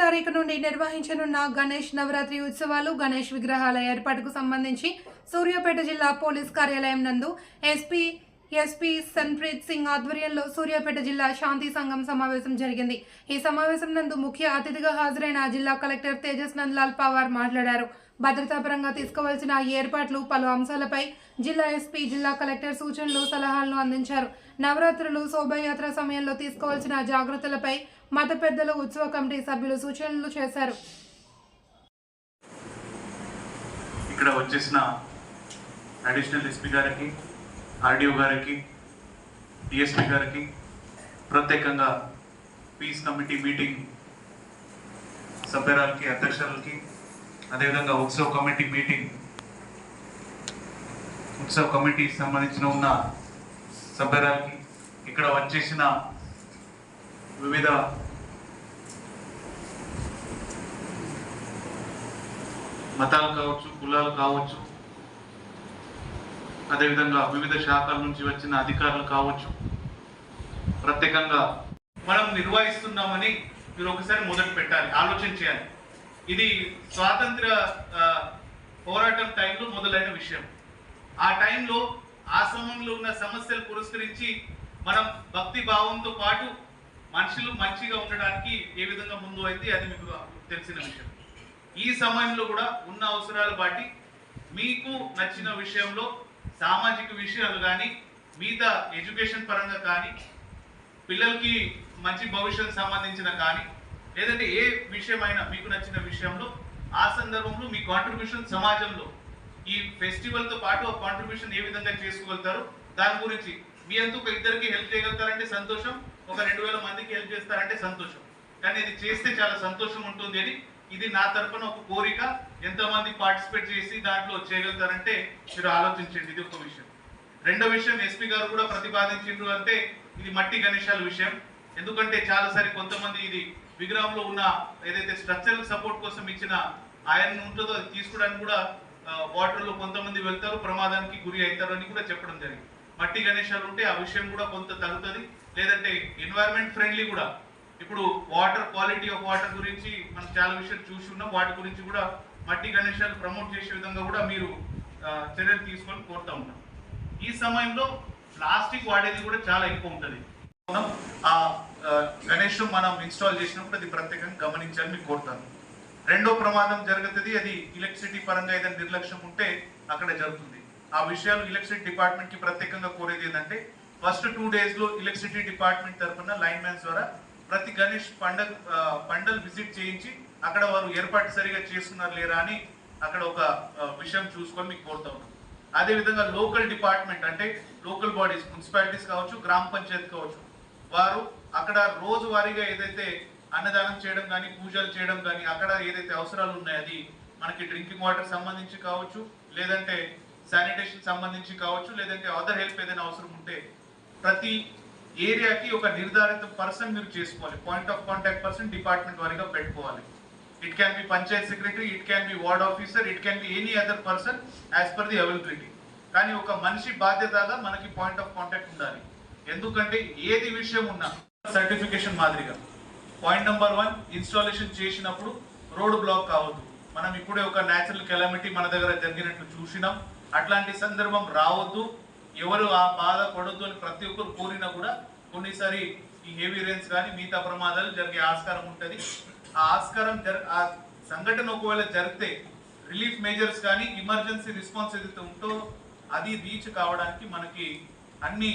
తారీఖు నుండి నిర్వహించనున్న గణేష్ నవరాత్రి ఉత్సవాలు గణేష్ విగ్రహాల ఏర్పాటుకు సంబంధించి సూర్యాపేట జిల్లా పోలీస్ కార్యాలయం నందు ఎస్పీ ఎస్పీ సన్ప్రీత్ సింగ్ ఆధ్వర్యంలో సూర్యాపేట జిల్లా శాంతి సంఘం సమావేశం జరిగింది. ఈ సమావేశం నందు ముఖ్య అతిథిగా హాజరైన జిల్లా కలెక్టర్ తేజస్ నందలాల్ పవార్ మాట్లాడారు. భద్రతాపరంగా తీసుకోవాల్సిన ఏర్పాట్లు పలు అంశాలపై జిల్లా ఎస్పీ జిల్లా కలెక్టర్ సూచనలు సలహాలను అందించారు. నవరాత్రులు శోభాయాత్ర సమయంలో తీసుకోవాల్సిన జాగ్రత్తలపై మత పెద్దలు ఉత్సవ కమిటీ సభ్యులు సూచనలు చేశారు. ఇక్కడ వచ్చేసిన అడిషనల్ ఎస్పీ గారికి ఆర్డీఓ గారికి డిఎస్పీ గారికి ప్రత్యేకంగా పీస్ కమిటీ మీటింగ్ సభ్యురాలకి అధ్యక్షులకి అదేవిధంగా ఉత్సవ కమిటీ మీటింగ్. ఉత్సవ కమిటీ సంబంధించిన ఉన్న సభ్యురాలకి ఇక్కడ వచ్చేసిన వివిధ మతాలు కావచ్చు కులాలు కావచ్చు అదేవిధంగా వివిధ శాఖల నుంచి వచ్చిన అధికారులు కావచ్చు ప్రత్యేకంగా మనం నిర్వహిస్తున్నామని మీరు ఒకసారి మొదలు పెట్టాలి ఆలోచన చేయాలి. ఇది స్వాతంత్ర పోరాటం టైంలో మొదలైన విషయం. ఆ టైంలో ఆ సమయంలో ఉన్న సమస్యలు పురస్కరించి మనం భక్తి భావంతో పాటు మనుషులు మంచిగా ఉండడానికి ఏ విధంగా ముందు అయితే అది మీకు తెలిసిన విషయం. ఈ సమయంలో కూడా ఉన్న అవసరాలు బట్టి మీకు నచ్చిన విషయంలో సామాజిక విషయాలు కానీ మిగతా ఎడ్యుకేషన్ పరంగా కానీ పిల్లలకి మంచి భవిష్యత్తు సంబంధించిన కానీ లేదంటే ఏ విషయమైనా మీకు నచ్చిన విషయంలో ఆ సందర్భంలో మీ కాంట్రిబ్యూషన్ సమాజంలో ఈ ఫెస్టివల్తో పాటు ఆ కాంట్రిబ్యూషన్ ఏ విధంగా చేసుకోగలుగుతారు దాని గురించి మీ అంతా ఒక ఇద్దరికి హెల్ప్ చేయగలుగుతారంటే సంతోషం ఒక రెండు వేల మందికి హెల్ప్ చేస్తారంటే సంతోషం. కానీ ఇది చేస్తే చాలా సంతోషం ఉంటుంది అని ఇది నా తరపున ఒక కోరిక. ఎంతమంది పార్టిసిపేట్ చేసి దాంట్లో చేయగలుగుతారంటే మీరు ఆలోచించండి ఇది ఒక విషయం. రెండో విషయం ఎస్పీ గారు కూడా ప్రతిపాదించిండ్రు అంటే ఇది మట్టి గణేశాల విషయం. ఎందుకంటే చాలాసారి కొంతమంది ఇది విగ్రహంలో ఉన్న ఏదైతే స్ట్రక్చరల్ సపోర్ట్ కోసం ఇచ్చిన ఐరన్ ఉంటుందో అది తీసుకోవడానికి కూడా వాటర్లో కొంతమంది వెళ్తారు ప్రమాదానికి గురి అవుతారు అని కూడా చెప్పడం జరిగింది. మట్టి గణేశాలు ఉంటే ఆ విషయం కూడా కొంత తగ్గుతుంది. లేదంటే ఎన్వైరన్మెంట్ ఫ్రెండ్లీ కూడా. ఇప్పుడు వాటర్ క్వాలిటీ ఆఫ్ వాటర్ గురించి మనం చాలా విషయాలు చూసి ఉన్నాం. వాటి గురించి కూడా మట్టి గణేశాలు ప్రమోట్ చేసే విధంగా కూడా మీరు చర్యలు తీసుకొని కోరుతా ఉన్నాం. ఈ సమయంలో ప్లాస్టిక్ వాడేది కూడా చాలా ఎక్కువ ఉంటుంది. ఆ, గణేష్ మనం ఇన్స్టాల్ చేసినప్పుడు అది ప్రత్యేకంగా గమనించాలని మీకు కోరుతాను. రెండో ప్రమాదం జరుగుతుంది అది ఎలక్ట్రిసిటీ పరంగా ఏదైనా నిర్లక్ష్యం ఉంటే అక్కడ జరుగుతుంది. ఆ విషయాలు ఎలక్ట్రిసిటీ డిపార్ట్మెంట్కి ప్రత్యేకంగా కోరేది ఏంటంటే ఫస్ట్ టూ డేస్లో ఎలక్ట్రిసిటీ డిపార్ట్మెంట్ తరఫున లైన్ మ్యాన్స్ ద్వారా ప్రతి గణేష్ పండగ ఆ, పండల్ విజిట్ చేయించి అక్కడ వారు ఏర్పాటు సరిగా చేస్తున్నారు లేరా అని అక్కడ ఒక విషయం చూసుకొని మీకు కోరుతా ఉన్నాం అదే విధంగా లోకల్ డిపార్ట్మెంట్ అంటే లోకల్ బాడీస్ మున్సిపాలిటీస్ కావచ్చు గ్రామ పంచాయత్ కావచ్చు వారు అక్కడ రోజువారీగా ఏదైతే అన్నదానం చేయడం కానీ పూజలు చేయడం కానీ అక్కడ ఏదైతే అవసరాలు ఉన్నాయో అది మనకి డ్రింకింగ్ వాటర్ సంబంధించి కావచ్చు లేదంటే శానిటేషన్ సంబంధించి కావచ్చు లేదంటే అదర్ హెల్ప్ ఏదైనా అవసరం ఉంటే ప్రతి ఏరియాకి ఒక నిర్ధారిత పర్సన్ మీరు చేసుకోవాలి. Point of contact person department వారిగా పెట్టుకోవాలి. It can be panchayat secretary it can be ward officer it can be any other person as per the availability కానీ ఒక మనిషి బాధ్యతగా మనకి పాయింట్ ఆఫ్ కాంటాక్ట్ ఉండాలి. ఎందుకంటే ఏది విషయం ఉన్నా సర్టిఫికేషన్ మాదిరిగా. పాయింట్ నెంబర్ వన్ ఇన్స్టాలేషన్ చేసినప్పుడు రోడ్ బ్లాక్ కావద్దు. మనం ఇప్పుడే ఒక న్యాచురల్ కెలామిటీ మన దగ్గర జరిగినట్టు చూసినాం. అట్లాంటి సందర్భం రావద్దు. ఎవరు ఆ బాధ పడొద్దు అని ప్రతి ఒక్కరు కోరినా కూడా కొన్నిసారి ఈ హెవీ రేన్స్ కానీ మిగతా ప్రమాదాలు జరిగే ఆస్కారం ఉంటుంది. ఆ ఆస్కారం జర ఆ సంఘటన ఒకవేళ జరిగితే రిలీఫ్ మేజర్స్ కానీ ఎమర్జెన్సీ రెస్పాన్స్ ఏదైతే ఉంటో అది రీచ్ కావడానికి మనకి అన్ని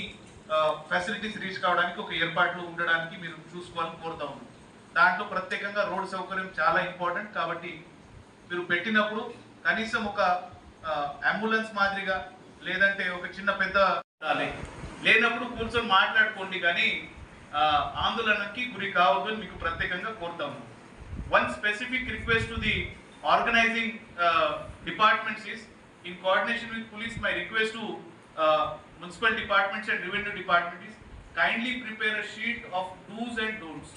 ఫెసిలిటీస్ రీచ్ కావడానికి ఒక ఏర్పాట్లు ఉండడానికి మీరు చూసుకోవాలని కోరుతా ఉన్నాం. దాంట్లో ప్రత్యేకంగా రోడ్ సౌకర్యం చాలా ఇంపార్టెంట్ కాబట్టి మీరు పెట్టినప్పుడు కనీసం ఒక అంబులెన్స్ మాదిరిగా లేదంటే ఒక చిన్న పెద్ద లేనప్పుడు కూర్చొని మాట్లాడుకోండి కానీ ఆందోళనకి గురి కావద్దు అని మీకు ప్రత్యేకంగా కోరుతాము one specific request to the organising departments is in coordination with police my request to municipal departments and revenue department is kindly prepare a sheet of do's and don'ts.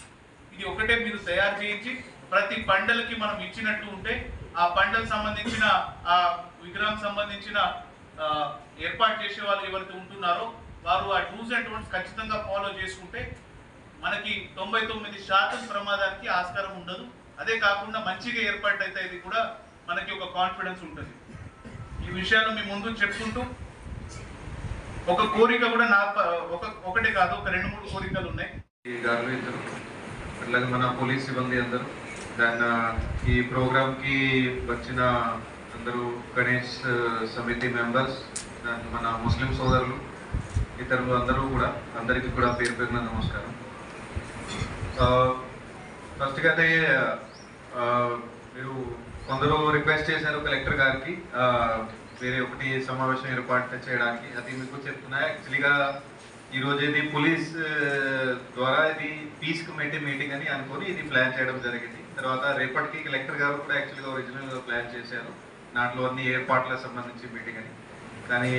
ఇది ఒకటే మీరు తయారు చేయించి ప్రతి పండలకి మనం ఇచ్చినట్టు ఉంటే ఆ పండలకు సంబంధించిన ఆ విగ్రహం సంబంధించిన ఏర్పాటు చేసే వాళ్ళు ఎవరైతే ఉంటున్నారో వారు ఆ డూస్ అండ్ డోంట్స్ ఖచ్చితంగా ఫాలో చేసుకుంటే మనకి తొంభై తొమ్మిది శాతం ప్రమాదానికి ఆస్కారం ఉండదు. అదే కాకుండా మంచిగా ఏర్పాటైతే ఇది కూడా మనకి ఒక కాన్ఫిడెన్స్ ఉంటుంది. ఈ విషయాలు మీ ముందు చెప్పుకుంటూ ఒక కోరిక కూడా నా ఒక ఒకటి కాదు ఒక రెండు మూడు కోరికలు ఉన్నాయి. ఈ గారు ఇద్దరు అట్లాగే మన పోలీస్ సిబ్బంది అందరూ దాని ఈ ప్రోగ్రామ్కి వచ్చిన అందరూ గణేష్ సమితి మెంబర్స్ దాని మన ముస్లిం సోదరులు ఇతరులు అందరూ కూడా అందరికీ కూడా పేరు పేరున నమస్కారం. ఫస్ట్గా అయితే మీరు కొందరు రిక్వెస్ట్ చేశారు కలెక్టర్ గారికి వేరే ఒకటి సమావేశం ఏర్పాటు చేయడానికి అది మీకు చెప్తున్నా. యాక్చువల్గా ఈ ఇది పోలీస్ ద్వారా ఇది పీస్ కమిటీ మీటింగ్ అని అనుకొని ఇది ప్లాన్ చేయడం జరిగింది. తర్వాత రేపటికి కలెక్టర్ గారు కూడా యాక్చువల్గా ఒరిజినల్ ప్లాన్ చేశారు. దాంట్లో అన్ని ఏర్పాట్లకు సంబంధించి మీటింగ్ అని. కానీ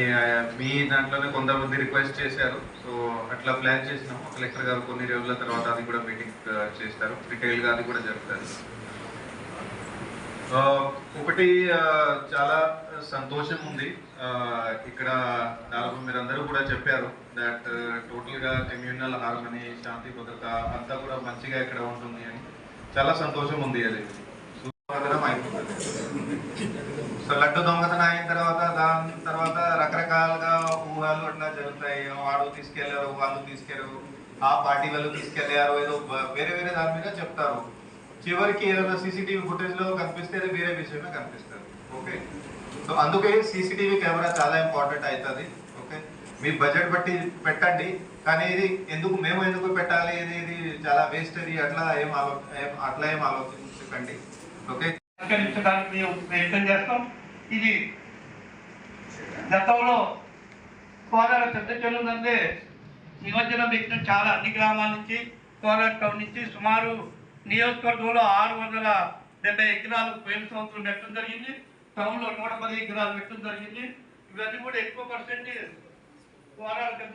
మీ దాంట్లోనే కొంతమంది రిక్వెస్ట్ చేశారు. సో అట్లా ప్లాన్ చేసినాము. కలెక్టర్ గారు కొన్ని రోజుల తర్వాత అది కూడా మీటింగ్ చేస్తారు. డీటెయిల్గా అది కూడా జరుగుతుంది. ఒకటి చాలా సంతోషం ఉంది ఇక్కడ దాదాపు మీరందరూ కూడా చెప్పారు దట్ టోటల్గా కమ్యూనల్ హార్మనీ శాంతి భద్రత అంతా కూడా మంచిగా ఇక్కడ ఉంటుంది అని. చాలా సంతోషం ఉంది అది. దొంగతనం అయిపోతుంది సో లడ్డు దొంగతనం అయిన తర్వాత దాని తర్వాత రకరకాలుగా ఊహలు అట్లా జరుగుతాయి. వాడు తీసుకెళ్ళారు వాళ్ళు తీసుకెళ్ళారు. ఆ పార్టీ వాళ్ళు తీసుకెళ్ళారు ఏదో వేరే వేరే దాని మీద చెప్తారు. చివరికి ఏదైనా సీసీటీవీ ఫుటేజ్లో కనిపిస్తే వేరే విషయమే కనిపిస్తారు ఓకే సో అందుకే సీసీటీవీ కెమెరా చాలా ఇంపార్టెంట్ అవుతుంది ఓకే మీ బడ్జెట్ బట్టి పెట్టండి కానీ ఇది ఎందుకు మేము ఎందుకు పెట్టాలి ఇది ఇది చాలా వేస్ట్ అది అట్లా ఏం ఆలో అట్లా ఏం ఆలోచించకండి ఓకే సహకరించడానికి మేము ప్రయత్నం చేస్తాం. ఇది గతంలో కోదాడ పెద్ద చెరువు నిమజ్జనం పెట్టిన చాలా అన్ని గ్రామాల నుంచి కోదాడ టౌన్ నుంచి సుమారు నియోజకవర్గంలో ఆరు వందల డెబ్బై ఎకరాలు పోయిన సంవత్సరం పెట్టడం జరిగింది. టౌన్లో నూట పది ఎకరాలు పెట్టడం జరిగింది. ఇవన్నీ కూడా ఎక్కువ పర్సెంటేజ్ వారాలు పెద్ద